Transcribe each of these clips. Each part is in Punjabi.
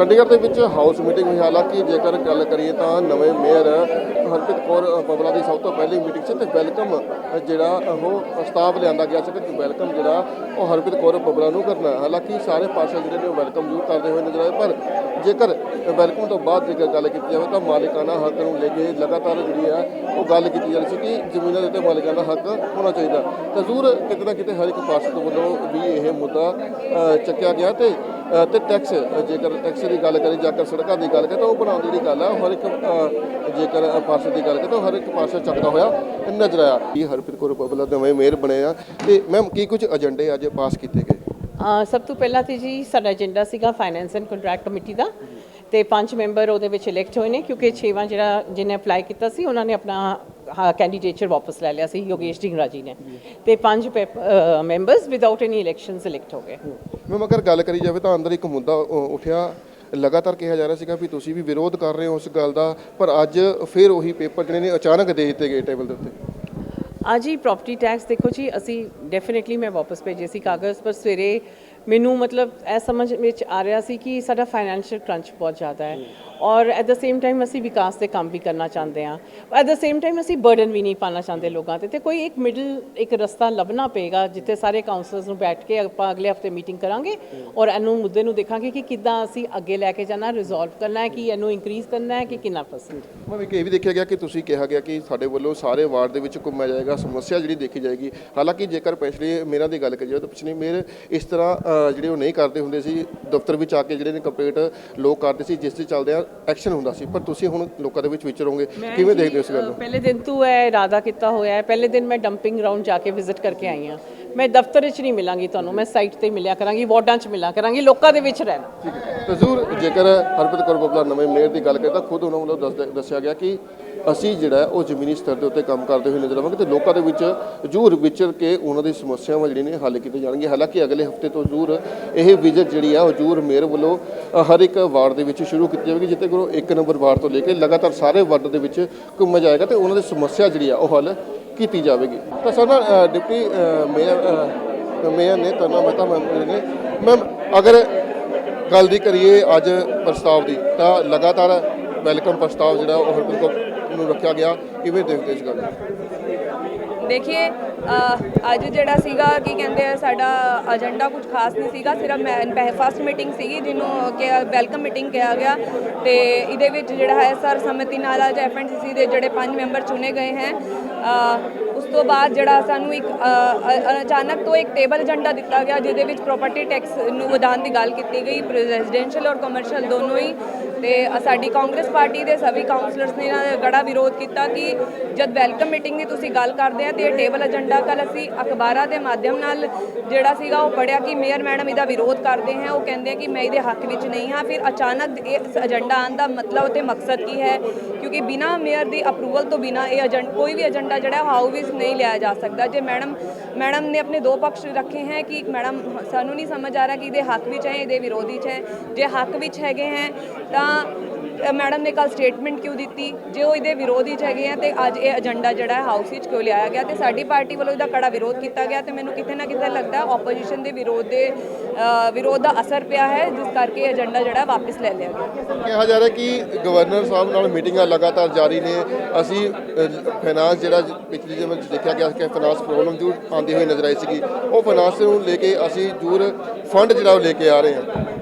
ਚੰਡੀਗੜ੍ਹ ਦੇ ਵਿੱਚ ਹਾਊਸ ਮੀਟਿੰਗ ਹੋਈ। ਹਾਲਾਂਕਿ ਜੇਕਰ ਗੱਲ ਕਰੀਏ ਤਾਂ ਨਵੇਂ ਮੇਅਰ ਹਰਪ੍ਰੀਤ ਕੌਰ ਪਵਲਾ ਦੀ ਸਭ ਤੋਂ ਪਹਿਲੀ ਮੀਟਿੰਗ ਸੀ ਤੇ ਵੈਲਕਮ ਜਿਹੜਾ ਉਹ ਪ੍ਰਸਤਾਵ ਲਿਆਂਦਾ ਗਿਆ ਸੀ ਕਿ ਵੈਲਕਮ ਜਿਹੜਾ ਉਹ ਹਰਪ੍ਰੀਤ ਕੌਰ ਪਵਲਾ ਨੂੰ ਕਰਨਾ ਹਾਲਾਂਕਿ ਸਾਰੇ ਪਾਰਸ਼ਲ ਜਿਹੜੇ ਨੇ ਉਹ ਵੈਲਕਮ ਜ਼ਰੂਰ ਕਰਦੇ ਹੋਏ ਨਜ਼ਰ ਆਏ, ਪਰ ਜੇਕਰ ਵੈਲਕਮ ਤੋਂ ਬਾਅਦ ਜੇਕਰ ਗੱਲ ਕੀਤੀ ਜਾਵੇ ਤਾਂ ਮਾਲਿਕਾਨਾ ਹੱਕ ਨੂੰ ਲੈ ਕੇ ਲਗਾਤਾਰ ਜਿਹੜੀ ਹੈ ਉਹ ਗੱਲ ਕੀਤੀ ਜਾ ਰਹੀ ਸੀ ਕਿ ਜ਼ਮੀਨਾਂ ਦੇ ਉੱਤੇ ਮਾਲਿਕਾਨਾ ਹੱਕ ਹੋਣਾ ਚਾਹੀਦਾ। ਤਾਂ ਜ਼ਰੂਰ ਕਿਤੇ ਨਾ ਕਿਤੇ ਹਰ ਇੱਕ ਪਾਰਸ਼ਲ ਤੋਂ ਵੱਲੋਂ ਵੀ ਇਹ ਮੁੱਦਾ ਚੱਕਿਆ ਗਿਆ ਤੇ ਤੇ ਟੈਕਸ ਜੇਕਰ ਟੈਕਸ ਦੀ ਗੱਲ ਕਰੀ ਜੇਕਰ ਸੜਕਾਂ ਦੀ ਗੱਲ ਕਰੀ ਤਾਂ ਉਹ ਬਣਾਉਣ ਦੀ ਜਿਹੜੀ ਗੱਲ ਉਹ ਹਰ ਇੱਕ ਜੇਕਰ ਪਾਰਸ਼ਲ ਦੀ ਗੱਲ ਕਰੀ ਤਾਂ ਹਰ ਇੱਕ ਪਾਰਸ਼ਲ ਚੱਕਦਾ ਹੋਇਆ ਨਜ਼ਰ ਆਇਆ। ਇਹ ਹਰਪ੍ਰੀਤ ਕੌਰ ਪਬਲਾ ਨਵੇਂ ਮੇਅਰ ਬਣੇ ਆ ਤੇ ਮੈਮ ਕੀ ਕੁਝ ਏਜੰਡੇ ਅੱਜ ਪਾਸ ਕੀਤੇ ਗਏ? ਸਭ ਤੋਂ ਪਹਿਲਾਂ ਤੇ ਜੀ ਸਾਡਾ ਏਜੰਡਾ ਸੀਗਾ ਫਾਈਨੈਂਸ ਐਂਡ ਕੰਟਰੈਕਟ ਕਮੇਟੀ ਦਾ। ਤੇ ਪੰਜ ਮੈਂਬਰ ਉਹਦੇ ਵਿੱਚ ਇਲੈਕਟ ਹੋਏ ਨੇ ਕਿਉਂਕਿ ਛੇਵਾਂ ਜਿਹੜਾ ਜਿਹਨੇ ਅਪਲਾਈ ਕੀਤਾ ਸੀ ਉਹਨਾਂ ਨੇ ਆਪਣਾ ਕੈਂਡੀਡੇਟਰ ਵਾਪਸ ਲੈ ਲਿਆ ਸੀ ਯੋਗੇਸ਼ ਢਿੰਗਰਾ ਜੀ ਨੇ। ਤੇ ਪੰਜ members without any elections elect ਹੋ ਗਏ। ਮੈਮ ਅਗਰ ਗੱਲ ਕਰੀ ਜਾਵੇ ਤਾਂ ਅੰਦਰ ਇੱਕ ਮੁੱਦਾ ਉੱਠਿਆ। ਲਗਾਤਾਰ ਕਿਹਾ ਜਾ ਰਿਹਾ ਸੀਗਾ ਵੀ ਤੁਸੀਂ ਵੀ ਵਿਰੋਧ ਕਰ ਰਹੇ ਹੋ ਉਸ ਗੱਲ ਦਾ ਪਰ ਅੱਜ ਫਿਰ ਉਹੀ ਪੇਪਰ ਜਿਹੜੇ ਨੇ ਅਚਾਨਕ ਦੇ ਦਿੱਤੇ ਗਏ ਟੇਬਲ ਦੇ ਉੱਤੇ। ਅੱਜ ਹੀ ਪ੍ਰਾਪਰਟੀ ਟੈਕਸ ਦੇਖੋ ਜੀ ਅਸੀਂ ਡੈਫੀਨਿਟਲੀ ਮੈਂ ਵਾਪਸ ਭੇਜੇ ਸੀ ਕਾਗਜ਼ ਪਰ ਸਵੇਰੇ ਮੈਨੂੰ ਮਤਲਬ ਇਹ ਸਮਝ ਵਿੱਚ ਆ ਰਿਹਾ ਸੀ ਕਿ ਸਾਡਾ ਫਾਈਨੈਂਸ਼ੀਅਲ ਕਰੰਚ ਬਹੁਤ ਜ਼ਿਆਦਾ ਹੈ। ਔਰ ਐਟ ਦਾ ਸੇਮ ਟਾਈਮ ਅਸੀਂ ਵਿਕਾਸ ਦੇ ਕੰਮ ਵੀ ਕਰਨਾ ਚਾਹੁੰਦੇ ਹਾਂ। ਐਟ ਦਾ ਸੇਮ ਟਾਈਮ ਅਸੀਂ ਬਰਡਨ ਵੀ ਨਹੀਂ ਪਾਣਾ ਚਾਹੁੰਦੇ ਲੋਕਾਂ ਤੇ ਤੇ ਕੋਈ ਇੱਕ ਮਿਡਲ ਇੱਕ ਰਸਤਾ ਲੱਭਣਾ ਪਏਗਾ ਜਿੱਥੇ ਸਾਰੇ ਕਾਉਂਸਲਰਸ ਨੂੰ ਬੈਠ ਕੇ ਆਪਾਂ ਅਗਲੇ ਹਫ਼ਤੇ ਮੀਟਿੰਗ ਕਰਾਂਗੇ ਔਰ ਇਹਨੂੰ ਮੁੱਦੇ ਨੂੰ ਦੇਖਾਂਗੇ ਕਿ ਕਿੱਦਾਂ ਅਸੀਂ ਅੱਗੇ ਲੈ ਕੇ ਜਾਣਾ ਰਿਜ਼ੋਲਵ ਕਰਨਾ ਹੈ ਕਿ ਇਹਨੂੰ ਇਨਕਰੀਜ਼ ਕਰਨਾ ਹੈ ਕਿ ਕਿੰਨਾ ਪਰਸੈਂਟ ਮੈਂ ਇੱਕ ਇਹ ਵੀ ਦੇਖਿਆ ਗਿਆ ਕਿ ਤੁਸੀਂ ਕਿਹਾ ਗਿਆ ਕਿ ਸਾਡੇ ਵੱਲੋਂ ਸਾਰੇ ਵਾਰਡ ਦੇ ਵਿੱਚ ਘੁੰਮਿਆ ਜਾਏਗਾ, ਸਮੱਸਿਆ ਜਿਹੜੀ ਦੇਖੀ ਜਾਏਗੀ। ਹਾਲਾਂਕਿ ਜੇਕਰ ਪਿਛਲੇ, ਮੇਰਾ ਦੀ ਗੱਲ ਕਰੀਏ ਤਾਂ ਪਿਛਲੇ ਮੇਰ ਇਸ ਤਰ੍ਹਾਂ ਜਿਹੜੇ ਉਹ ਨਹੀਂ ਕਰਦੇ ਹੁੰਦੇ ਸੀ ਦਫ਼ਤਰ ਵਿੱਚ ਆ ਕੇ ਜਿਹੜੇ ਨੇ ਕੰਪਲੀਟ ਲੋਕ ਕਰਦੇ ਸੀ ਜਿਸ ਦੇ ਚੱਲਦੇ ਆ ਐਕਸ਼ਨ ਹੁੰਦਾ ਸੀ। ਪਰ ਤੁਸੀਂ ਹੁਣ ਲੋਕਾਂ ਦੇ ਵਿੱਚ ਵਿਚਰੋਗੇ ਕਿਵੇਂ ਦੇਖਦੇ ਹੋ ਇਸ ਗੱਲ ਨੂੰ? ਪਹਿਲੇ ਦਿਨ ਤੋਂ ਇਹ ਇਰਾਦਾ ਕੀਤਾ ਹੋਇਆ ਹੈ। ਪਹਿਲੇ ਦਿਨ ਮੈਂ ਡੰਪਿੰਗ ਗਰਾਊਂਡ ਜਾ ਕੇ ਵਿਜ਼ਿਟ ਕਰਕੇ ਆਈ ਹਾਂ। ਮੈਂ ਦਫ਼ਤਰ 'ਚ ਨਹੀਂ ਮਿਲਾਂਗੀ ਤੁਹਾਨੂੰ, ਮੈਂ ਸਾਈਟ ਤੇ ਮਿਲਿਆ ਕਰਾਂਗੀ, ਵਾਰਡਾਂ 'ਚ ਮਿਲਿਆ ਕਰਾਂਗੀ, ਲੋਕਾਂ ਦੇ ਵਿੱਚ ਰਹਿਣਾ। ਠੀਕ ਹੈ। ਤਾਂ ਜ਼ਰੂਰ ਜੇਕਰ ਹਰਪ੍ਰੀਤ ਕੌਰ ਬੱਬਲਾ ਨਵੇਂ ਮੇਅਰ ਦੀ ਗੱਲ ਕਰੀਏ ਤਾਂ ਖੁਦ ਉਹਨਾਂ ਵੱਲੋਂ ਦੱਸਦੇ- ਦੱਸਿਆ ਗਿਆ ਕਿ ਅਸੀਂ ਜਿਹੜਾ ਉਹ ਜ਼ਮੀਨੀ ਸਤਰ ਦੇ ਉੱਤੇ ਕੰਮ ਕਰਦੇ ਹੋਏ ਨਜ਼ਰ ਆਵਾਂਗੇ ਤੇ ਲੋਕਾਂ ਦੇ ਵਿੱਚ ਜ਼ਰੂਰ ਵਿਚਰ ਕੇ ਉਹਨਾਂ ਦੀ ਸਮੱਸਿਆਵਾਂ ਜਿਹੜੀਆਂ ਨੇ ਹੱਲ ਕੀਤੀਆਂ ਜਾਣਗੀਆਂ ਹਾਲਾਂਕਿ ਅਗਲੇ ਹਫ਼ਤੇ ਤੋਂ ਜ਼ਰੂਰ ਇਹ ਵਿਜ਼ਿਟ ਜਿਹੜੀ ਆ ਉਹ ਜ਼ਰੂਰ ਮੇਅਰ ਵੱਲੋਂ ਹਰ ਇੱਕ ਵਾਰਡ ਦੇ ਵਿੱਚ ਸ਼ੁਰੂ ਕੀਤੀ ਜਾਵੇਗੀ, ਜਿੱਥੇ ਕੋਲ ਇੱਕ ਨੰਬਰ ਵਾਰਡ ਤੋਂ ਲੈ ਕੇ ਲਗਾਤਾਰ ਸਾਰੇ ਵਾਰਡ ਦੇ ਵਿੱਚ ਘੁੰਮਿਆ ਜਾਏਗਾ ਤੇ ਉਹਨਾਂ ਦੀ ਸਮੱਸਿਆ ਜਿਹੜੀ ਆ ਉਹ ਹੱਲ ਕੀਤੀ ਜਾਵੇਗੀ। ਤਾਂ ਸਾਡਾ ਡਿਪਟੀ ਮੇਅਰ ਮੇਅਰ ਨੇ ਤਰਨਾ ਮਹਿਤਾ ਮੈਮ ਨੇ ਮੈਮ ਅਗਰ ਗੱਲ ਦੀ ਕਰੀਏ ਅੱਜ ਪ੍ਰਸਤਾਵ ਦੀ, ਤਾਂ ਲਗਾਤਾਰ ਵੈਲਕਮ ਪ੍ਰਸਤਾਵ ਜਿਹੜਾ ਉਹ ਹਰਪ੍ਰੀਤ ਨੂੰ ਰੱਖਿਆ ਗਿਆ ਕਿਵੇਂ ਦੇਖਦੇ ਇਸ ਗੱਲ ਦੇਖੀਏ ਅੱਜ ਜਿਹੜਾ ਸੀਗਾ, ਕੀ ਕਹਿੰਦੇ ਆ, ਸਾਡਾ ਏਜੰਡਾ ਕੁਝ ਖਾਸ ਨਹੀਂ ਸੀਗਾ, ਸਿਰਫ ਮੈਂ ਫਸਟ ਮੀਟਿੰਗ ਸੀਗੀ, ਜਿਹਨੂੰ ਕਿ ਵੈਲਕਮ ਮੀਟਿੰਗ ਕਿਹਾ ਗਿਆ। ਤੇ ਇਹਦੇ ਵਿੱਚ ਜਿਹੜਾ ਹੈ, ਸਰ, ਸਮਿਤੀ ਨਾਲ ਅੱਜ ਐਫਐਨਸੀਸੀ ਦੇ ਜਿਹੜੇ ਪੰਜ ਮੈਂਬਰ ਚੁਣੇ ਗਏ ਹੈ। ਉਸ ਤੋਂ ਬਾਅਦ ਜਿਹੜਾ ਸਾਨੂੰ ਇੱਕ ਅਚਾਨਕ ਤੋਂ ਇੱਕ ਟੇਬਲ ਏਜੰਡਾ ਦਿੱਤਾ ਗਿਆ ਜਿਹਦੇ ਵਿੱਚ ਪ੍ਰਾਪਰਟੀ ਟੈਕਸ ਨੂੰ ਵਧਾਉਣ ਦੀ ਗੱਲ ਕੀਤੀ ਗਈ ਰੈਜ਼ੀਡੈਂਸ਼ੀਅਲ ਔਰ ਕਮਰਸ਼ੀਅਲ ਦੋਨੋਂ ਹੀ ਤੇ ਸਾਡੀ ਕਾਂਗਰਸ ਪਾਰਟੀ ਦੇ ਸਭੀ ਕਾਉਂਸਲਰਸ ਨੇ ਇਹਨਾਂ ਦਾ ਗੜਾ ਵਿਰੋਧ ਕੀਤਾ ਕਿ ਜਦ ਵੈਲਕਮ ਮੀਟਿੰਗ ਦੀ ਤੁਸੀਂ ਗੱਲ ਕਰਦੇ ਆ ਤੇ ਇਹ ਟੇਬਲ ਏਜੰਡਾ ਕੱਲ ਅਸੀਂ ਅਖਬਾਰਾਂ ਦੇ ਮਾਧਿਅਮ ਨਾਲ ਜਿਹੜਾ ਸੀਗਾ ਉਹ ਪੜਿਆ ਕਿ ਮੇਅਰ ਮੈਡਮ ਇਹਦਾ ਵਿਰੋਧ ਕਰਦੇ ਹੈ, ਉਹ ਕਹਿੰਦੇ ਆ ਕਿ ਮੈਂ ਇਹਦੇ ਹੱਕ ਵਿੱਚ ਨਹੀਂ ਹਾਂ, ਫਿਰ ਅਚਾਨਕ ਇਹ ਏਜੰਡਾ ਆਉਣ ਦਾ ਮਤਲਬ ਤੇ ਮਕਸਦ ਕੀ ਹੈ? ਕਿਉਂਕਿ ਬਿਨਾ ਮੇਅਰ ਦੀ ਅਪਰੂਵਲ ਤੋਂ ਬਿਨਾ ਇਹ ਏਜੰਡਾ ਕੋਈ ਵੀ ਏਜੰਡਾ ਜਿਹੜਾ ਹਾਊ ਵਿੱਚ ਨਹੀਂ ਲਿਆ ਜਾ ਸਕਦਾ। ਜੇ ਮੈਡਮ ਮੈਡਮ ਨੇ ਆਪਣੇ ਦੋ ਪੱਖ ਰੱਖੇ ਹੈ ਕਿ ਮੈਡਮ ਸਾਨੂੰ ਨਹੀਂ ਸਮਝ ਆ ਰਿਹਾ ਕਿ ਇਹਦੇ ਹੱਕ ਵਿੱਚ ਹੈ, ਇਹਦੇ ਵਿਰੋਧੀ ਚ ਹੈ। ਜੇ ਹੱਕ ਵਿੱਚ ਹੈਗੇ ਹੈ, ਤਾਂ ਅ, ਮੈਡਮ ਨੇ ਕੱਲ ਸਟੇਟਮੈਂਟ ਕਿਉਂ ਦਿੱਤੀ? ਜੇ ਉਹ ਇਹਦੇ ਵਿਰੋਧ ਵਿੱਚ ਹੈਗੇ ਆ ਤੇ ਅੱਜ ਇਹ ਏਜੰਡਾ ਜਿਹੜਾ ਹੈ ਹਾਊਸ ਵਿੱਚ ਕਿਉਂ ਲਿਆਇਆ ਗਿਆ? ਤੇ ਸਾਡੀ ਪਾਰਟੀ ਵੱਲੋਂ ਇਹਦਾ ਕੜਾ ਵਿਰੋਧ ਕੀਤਾ ਗਿਆ ਤੇ ਮੈਨੂੰ ਕਿਤੇ ਨਾ ਕਿਤੇ ਲੱਗਦਾ ਆਪੋਜੀਸ਼ਨ ਦੇ ਵਿਰੋਧ ਦੇ ਵਿਰੋਧ ਦਾ ਅਸਰ ਪਿਆ ਹੈ ਜਿਸ ਕਰਕੇ ਏਜੰਡਾ ਜਿਹੜਾ ਵਾਪਸ ਲੈ ਲਿਆ ਗਿਆ। ਕਿਹਾ ਜਾ ਰਿਹਾ ਕਿ ਗਵਰਨਰ ਸਾਹਿਬ ਨਾਲ ਮੀਟਿੰਗਾਂ ਲਗਾਤਾਰ ਜਾਰੀ ਨੇ। ਅਸੀਂ ਫਾਈਨਾਂਸ ਜਿਹੜਾ ਪਿਛਲੀ ਜਿਵੇਂ ਦੇਖਿਆ ਗਿਆ ਕਿ ਫਾਈਨਾਂਸ ਪ੍ਰੋਬਲਮ ਜੂਰ ਆਉਂਦੀ ਹੋਈ ਨਜ਼ਰ ਆਈ ਸੀਗੀ। ਉਹ ਫਾਈਨਾਂਸ ਨੂੰ ਲੈ ਕੇ ਅਸੀਂ ਜੂਰ ਫੰਡ ਜਿਹੜਾ ਉਹ ਲੈ ਕੇ ਆ ਰਹੇ ਹਾਂ।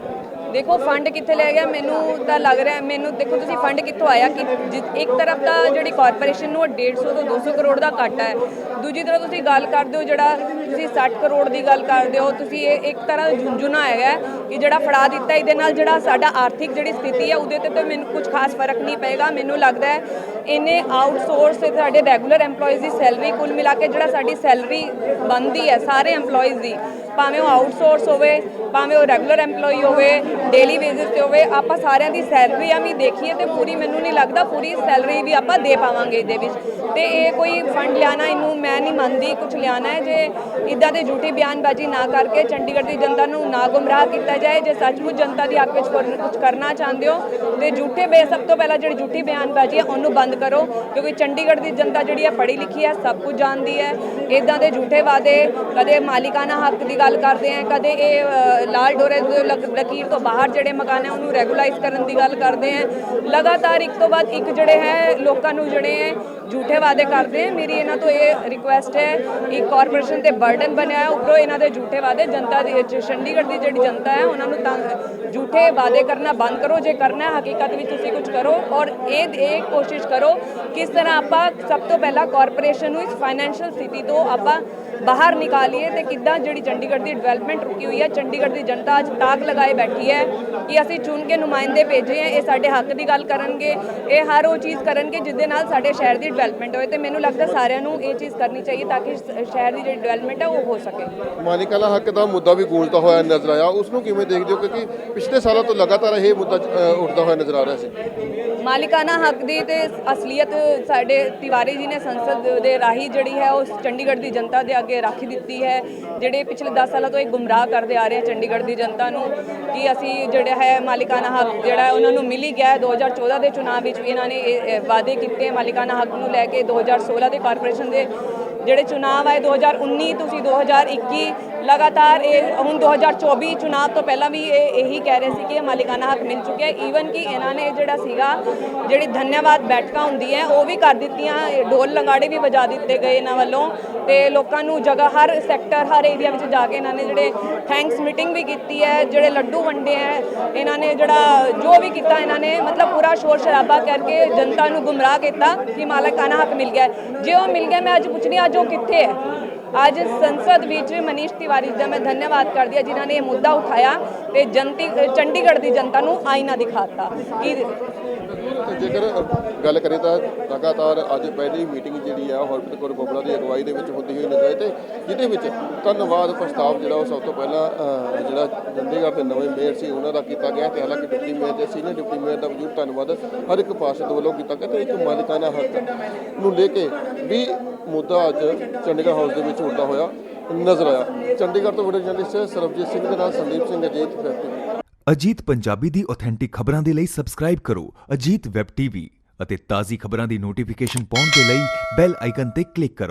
ਦੇਖੋ ਫੰਡ ਕਿੱਥੇ ਲੈ ਗਿਆ? ਮੈਨੂੰ ਤਾਂ ਲੱਗ ਰਿਹਾ, ਮੈਨੂੰ ਦੇਖੋ, ਤੁਸੀਂ ਫੰਡ ਕਿੱਥੋਂ ਆਇਆ? ਕਿ ਜਿ- ਇੱਕ ਤਰਫ ਤਾਂ ਜਿਹੜੀ ਕਾਰਪੋਰੇਸ਼ਨ ਨੂੰ ਉਹ 150 ਤੋਂ 200 ਕਰੋੜ ਦਾ ਘਾਟਾ ਹੈ। ਦੂਜੀ ਤਰ੍ਹਾਂ ਤੁਸੀਂ ਗੱਲ ਕਰਦੇ ਹੋ, ਜਿਹੜਾ ਤੁਸੀਂ 60 ਕਰੋੜ ਦੀ ਗੱਲ ਕਰਦੇ ਹੋ, ਤੁਸੀਂ ਇਹ ਇੱਕ ਤਰ੍ਹਾਂ ਦਾ ਝੁੰਝੁਣਾ ਹੈਗਾ ਹੈ ਕਿ ਜਿਹੜਾ ਫੜਾ ਦਿੱਤਾ, ਇਹਦੇ ਨਾਲ ਜਿਹੜਾ ਸਾਡਾ ਆਰਥਿਕ ਜਿਹੜੀ ਸਥਿਤੀ ਹੈ, ਉਹਦੇ ਤੇ ਤਾਂ ਮੈਨੂੰ ਕੁਝ ਖਾਸ ਫ਼ਰਕ ਨਹੀਂ ਪਏਗਾ। ਮੈਨੂੰ ਲੱਗਦਾ ਹੈ ਇਹਨੇ ਆਊਟਸੋਰਸ ਤੇ ਸਾਡੇ ਰੈਗੂਲਰ EMPLOYEES ਦੀ ਸੈਲਰੀ ਕੁੱਲ ਮਿਲਾ ਕੇ ਜਿਹੜਾ ਸਾਡੀ ਸੈਲਰੀ ਬਣਦੀ ਹੈ, ਸਾਰੇ EMPLOYEES ਦੀ ਭਾਵੇਂ ਉਹ ਆਊਟਸੋਰਸ ਹੋਵੇ, ਭਾਵੇਂ ਉਹ ਰੈਗੂਲਰ EMPLOYEE ਹੋਵੇ ਡੇਲੀ ਬੇਸਿਸ ਤੇ ਹੋਵੇ, ਆਪਾਂ ਸਾਰਿਆਂ ਦੀ ਸੈਲਰੀਆਂ ਵੀ ਦੇਖੀਏ ਤੇ ਪੂਰੀ ਮੈਨੂੰ ਨਹੀਂ ਲੱਗਦਾ ਪੂਰੀ ਸੈਲਰੀ ਵੀ ਆਪਾਂ ਦੇ ਪਾਵਾਂਗੇ ਇਹਦੇ ਵਿੱਚ। ਤੇ ਇਹ ਕੋਈ ਫੰਡ ਲਿਆਣਾ ਇਹਨੂੰ ਮੈਂ ਨਹੀਂ ਮੰਨਦੀ ਕੁਝ ਲਿਆਣਾ ਹੈ ਜੇ ਇਦਾਂ ਦੇ ਝੂਠੀ ਬਿਆਨਬਾਜ਼ੀ ਨਾ ਕਰਕੇ ਚੰਡੀਗੜ੍ਹ ਦੀ ਜਨਤਾ ਨੂੰ ਨਾ ਗੁੰਮਰਾਹ ਕੀਤਾ ਜਾਏ, ਜੇ ਸੱਚਮੁੱਚ ਜਨਤਾ ਦੀ ਹੱਕ ਵਿੱਚ ਕੁਝ ਕਰਨਾ ਚਾਹੁੰਦੇ ਹੋ, ਤੇ ਝੂਠੇ ਬੇ ਸਭ ਤੋਂ ਪਹਿਲਾਂ ਜਿਹੜੀ ਝੂਠੀ ਬਿਆਨਬਾਜ਼ੀ ਹੈ ਉਹਨੂੰ ਬੰਦ ਕਰੋ, ਕਿਉਂਕਿ ਚੰਡੀਗੜ੍ਹ ਦੀ ਜਨਤਾ ਜਿਹੜੀ ਹੈ ਪੜ੍ਹੀ ਲਿਖੀ ਹੈ, ਸਭ ਕੁਝ ਜਾਣਦੀ ਹੈ। ਇਦਾਂ ਦੇ ਝੂਠੇ ਵਾਅਦੇ ਕਦੇ ਮਾਲਿਕਾਨਾ ਹੱਕ ਦੀ ਗੱਲ ਗੱਲ ਕਰਦੇ ਆ, ਕਦੇ ਇਹ ਲਾਲ ਡੋਰੇ ਦੇ ਲਕ- ਲਕੀਰ ਤੋਂ ਬਾਹਰ ਜਿਹੜੇ ਮਕਾਨ ਹੈ ਉਹਨੂੰ ਰੈਗੂਲਾਈਜ਼ ਕਰਨ ਦੀ ਗੱਲ ਕਰਦੇ ਆ। ਲਗਾਤਾਰ ਇੱਕ ਤੋਂ ਬਾਅਦ ਇੱਕ ਜਿਹੜੇ ਹੈ, ਲੋਕਾਂ ਨੂੰ ਜਿਹੜੇ ਹੈ, ਝੂਠੇ ਵਾਅਦੇ ਕਰਦੇ ਆ। ਮੇਰੀ ਇਹਨਾਂ ਤੋਂ ਇਹ ਰਿਕੁਐਸਟ ਹੈ, ਇੱਕ ਕਾਰਪੋਰੇਸ਼ਨ ਤੇ ਬਰਡਨ ਬਣਿਆ ਹੈ, ਉੱਪਰੋਂ ਇਹਨਾਂ ਦੇ ਝੂਠੇ ਵਾਅਦੇ, ਜਨਤਾ ਦੀ ਚ- ਚੰਡੀਗੜ੍ਹ ਦੀ ਜਿਹੜੀ ਜਨਤਾ ਹੈ, ਉਹਨਾਂ ਨੂੰ ਤੰਗ ਝੂਠੇ ਵਾਅਦੇ ਕਰਨਾ ਬੰਦ ਕਰੋ, ਜੇ ਕਰਨਾ ਹਕੀਕਤ ਵਿੱਚ ਤੁਸੀਂ ਕੁਝ ਕਰੋ ਔਰ ਇਹ ਇਹ ਕੋਸ਼ਿਸ਼ ਕਰੋ ਕਿਸ ਤਰ੍ਹਾਂ ਆਪਾਂ ਸਭ ਤੋਂ ਪਹਿਲਾਂ ਕਾਰਪੋਰੇਸ਼ਨ ਨੂੰ ਇਸ ਫਾਈਨੈਂਸ਼ੀਅਲ ਸਥਿਤੀ ਤੋਂ ਆਪਾਂ ਬਾਹਰ ਨਿਕਾਲੀਏ ਤੇ ਕਿੱਦਾਂ ਜਿਹੜੀ ਚੰਡੀਗੜ੍ਹ ਦੀ ਡਿਵੈਲਪਮੈਂਟ ਰੁਕੀ ਹੋਈ ਹੈ, ਚੰਡੀਗੜ੍ਹ ਦੀ ਜਨਤਾ ਅੱਜ ਤਾਕ ਲਗਾਏ ਬੈਠੀ ਹੈ ਕਿ ਅਸੀਂ ਚੁਣ ਕੇ ਨੁਮਾਇੰਦੇ ਭੇਜੇ ਹੈ, ਇਹ ਸਾਡੇ ਹੱਕ ਦੀ ਗੱਲ ਕਰਨਗੇ, ਇਹ ਹਰ ਉਹ ਚੀਜ਼ ਕਰਨਗੇ ਜਿਹਦੇ ਨਾਲ ਸਾਡੇ ਸ਼ਹਿਰ ਦੀ ਡਿਵੈਲਪਮੈਂਟ ਹੋਏ ਤੇ ਮੈਨੂੰ ਲੱਗਦਾ ਸਾਰਿਆਂ ਨੂੰ ਇਹ ਚੀਜ਼ ਕਰਨੀ ਚਾਹੀਏ ਤਾਂ ਕਿ ਸ਼ਹਿਰ ਦੀ ਜਿਹੜੀ ਡਿਵੈਲਪਮੈਂਟ ਹੈ, ਉਹ ਹੋ ਸਕੇ। ਮਾਨਿਕਾਲਾ ਹੱਕ ਦਾ ਮੁੱਦਾ ਵੀ ਗੂੰਜਦਾ ਹੋਇਆ ਨਜ਼ਰ ਆਇਆ। ਉਸ ਨੂੰ ਕਿਵੇਂ ਦੇਖਦੇ ਹੋ? ਕਿਉਂਕਿ ਪਿਛਲੇ ਸਾਲਾਂ ਤੋਂ ਲਗਾਤਾਰ ਇਹ ਮੁੱਦਾ ਉੱਠਦਾ ਹੋਇਆ ਨਜ਼ਰ ਆ ਰਿਹਾ ਸੀ। ਮਾਲਿਕਾਨਾ ਹੱਕ ਦੀ ਤੇ ਅਸਲੀਅਤ ਸਾਡੇ ਤਿਵਾਰੀ ਜੀ ਨੇ ਸੰਸਦ ਦੇ ਰਾਹੀਂ ਜਿਹੜੀ ਹੈ ਉਹ ਚੰਡੀਗੜ੍ਹ ਦੀ ਜਨਤਾ ਦੇ ਅੱਗੇ ਰੱਖ ਦਿੱਤੀ ਹੈ। ਜਿਹੜੇ ਪਿਛਲੇ 10 ਸਾਲਾਂ ਤੋਂ ਇਹ ਗੁੰਮਰਾਹ ਕਰਦੇ ਆ ਰਹੇ ਚੰਡੀਗੜ੍ਹ ਦੀ ਜਨਤਾ ਨੂੰ ਕਿ ਅਸੀਂ ਜਿਹੜਾ ਹੈ ਮਾਲਿਕਾਨਾ ਹੱਕ ਜਿਹੜਾ ਉਹਨਾਂ ਨੂੰ ਮਿਲ ਹੀ ਗਿਆ ਹੈ। 2014 ਦੇ ਚੁਣਾਵ ਵਿੱਚ ਵੀ ਇਹਨਾਂ ਨੇ ਇਹ- ਵਾਅਦੇ ਕੀਤੇ ਮਾਲਿਕਾਨਾ ਹੱਕ ਨੂੰ ਲੈ ਕੇ। 2016 ਦੇ ਕਾਰਪੋਰੇਸ਼ਨ ਦੇ ਜਿਹੜੇ ਚੁਣਾਵ ਆਏ 2019 ਤੁਸੀਂ 2021 ਲਗਾਤਾਰ ਇਹ ਹੁਣ 2024 ਚੁਣਾਵ ਤੋਂ ਪਹਿਲਾਂ ਵੀ ਇਹ ਇਹੀ ਕਹਿ ਰਹੇ ਸੀ ਕਿ ਇਹ ਮਾਲਿਕਾਨਾ ਹੱਕ ਮਿਲ ਚੁੱਕਿਆ ਈਵਨ ਕਿ ਇਹਨਾਂ ਨੇ ਜਿਹੜਾ ਸੀਗਾ, ਜਿਹੜੀ ਧੰਨਵਾਦ ਬੈਠਕਾਂ ਹੁੰਦੀ ਹੈ, ਉਹ ਵੀ ਕਰ ਦਿੱਤੀਆਂ, ਇਹ ਢੋਲ ਲੰਗਾੜੇ ਵੀ ਵਜਾ ਦਿੱਤੇ ਗਏ ਇਹਨਾਂ ਵੱਲੋਂ ਤੇ ਲੋਕਾਂ ਨੂੰ ਜਗ੍ਹਾ, ਹਰ ਸੈਕਟਰ ਹਰ ਏਰੀਆ ਵਿੱਚ ਜਾ ਕੇ ਇਹਨਾਂ ਨੇ ਜਿਹੜੇ ਥੈਂਕਸ ਮੀਟਿੰਗ ਵੀ ਕੀਤੀ ਹੈ, ਜਿਹੜੇ ਲੱਡੂ ਵੰਡੇ ਹੈ, ਇਹਨਾਂ ਨੇ ਜਿਹੜਾ ਜੋ ਵੀ ਕੀਤਾ ਇਹਨਾਂ ਨੇ, ਮਤਲਬ ਪੂਰਾ ਸ਼ੋਰ ਸ਼ਰਾਬਾ ਕਰਕੇ ਜਨਤਾ ਨੂੰ ਗੁੰਮਰਾਹ ਕੀਤਾ ਕਿ ਮਾਲਕਾਨਾ ਹੱਕ ਮਿਲ ਗਿਆ ਜੇ ਉਹ ਮਿਲ ਗਿਆ, ਮੈਂ ਅੱਜ ਪੁੱਛਣੀ ਅੱਜ ਉਹ ਕਿੱਥੇ ਹੈ? ਅੱਜ ਸੰਸਦ ਵਿੱਚ ਮਨੀਸ਼ ਤਿਵਾਰੀ ਦਾ ਮੈਂ ਧੰਨਵਾਦ ਕਰਦੀ ਹਾਂ, ਜਿਨ੍ਹਾਂ ਨੇ ਇਹ ਮੁੱਦਾ ਉਠਾਇਆ ਤੇ ਜਨਤੀ ਚੰਡੀਗੜ੍ਹ ਦੀ ਜਨਤਾ ਨੂੰ ਆਈਨਾ ਦਿਖਾਤਾ। ਕਿ ਜੇਕਰ ਗੱਲ ਕਰੀਏ ਤਾਂ ਲਗਾਤਾਰ ਅੱਜ ਪਹਿਲੀ ਮੀਟਿੰਗ ਜਿਹੜੀ ਆ ਹਰਪ੍ਰੀਤ ਕੌਰ ਬੱਬਲਾ ਦੀ ਅਗਵਾਈ ਦੇ ਵਿੱਚ ਹੁੰਦੀ ਹੋਈ ਨਜ਼ਰ ਤੇ ਜਿਹਦੇ ਵਿੱਚ ਧੰਨਵਾਦ ਪ੍ਰਸਤਾਵ ਜਿਹੜਾ ਉਹ ਸਭ ਤੋਂ ਪਹਿਲਾਂ ਜਿਹੜਾ ਚੰਡੀਗੜ੍ਹ ਦੇ ਨਵੇਂ ਮੇਅਰ ਸੀ, ਉਹਨਾਂ ਦਾ ਕੀਤਾ ਗਿਆ ਤੇ ਹਾਲਾਂਕਿ ਡਿਪਟੀ ਮੇਅਰ ਤੇ ਸੀਨੀਅਰ ਡਿਪਟੀ ਮੇਅਰ ਦਾ ਵਜੂਦ ਧੰਨਵਾਦ ਹਰ ਇੱਕ ਪਾਰਸ਼ਦ ਵੱਲੋਂ ਕੀਤਾ ਗਿਆ ਤੇ ਇੱਕ ਮਾਲਿਕਾਨਾ ਹੱਕ ਨੂੰ ਲੈ ਕੇ ਵੀ ਮੁੱਦਾ ਅੱਜ ਚੰਡੀਗੜ੍ਹ ਹਾਊਸ ਦੇ ਵਿੱਚ ਉੱਠਦਾ ਹੋਇਆ ਨਜ਼ਰ ਆਇਆ। ਚੰਡੀਗੜ੍ਹ ਤੋਂ ਵੀਡੀਓ ਜਰਨਲਿਸਟ ਸਰਬਜੀਤ ਸਿੰਘ ਦੇ ਨਾਲ ਸੰਦੀਪ ਸਿੰਘ ਅਜੀਤ ਫੈਕਟਰੀ ਅਜੀਤ ਪੰਜਾਬੀ ਦੀ ਆਥੈਂਟਿਕ ਖਬਰਾਂ ਦੇ ਲਈ ਸਬਸਕ੍ਰਾਈਬ ਕਰੋ ਅਜੀਤ ਵੈਬ ਟੀਵੀ ਅਤੇ ਤਾਜ਼ੀ ਖਬਰਾਂ ਦੀ ਨੋਟੀਫਿਕੇਸ਼ਨ ਪਾਉਣ ਦੇ ਲਈ ਬੈਲ ਆਈਕਨ ਤੇ ਕਲਿੱਕ ਕਰੋ।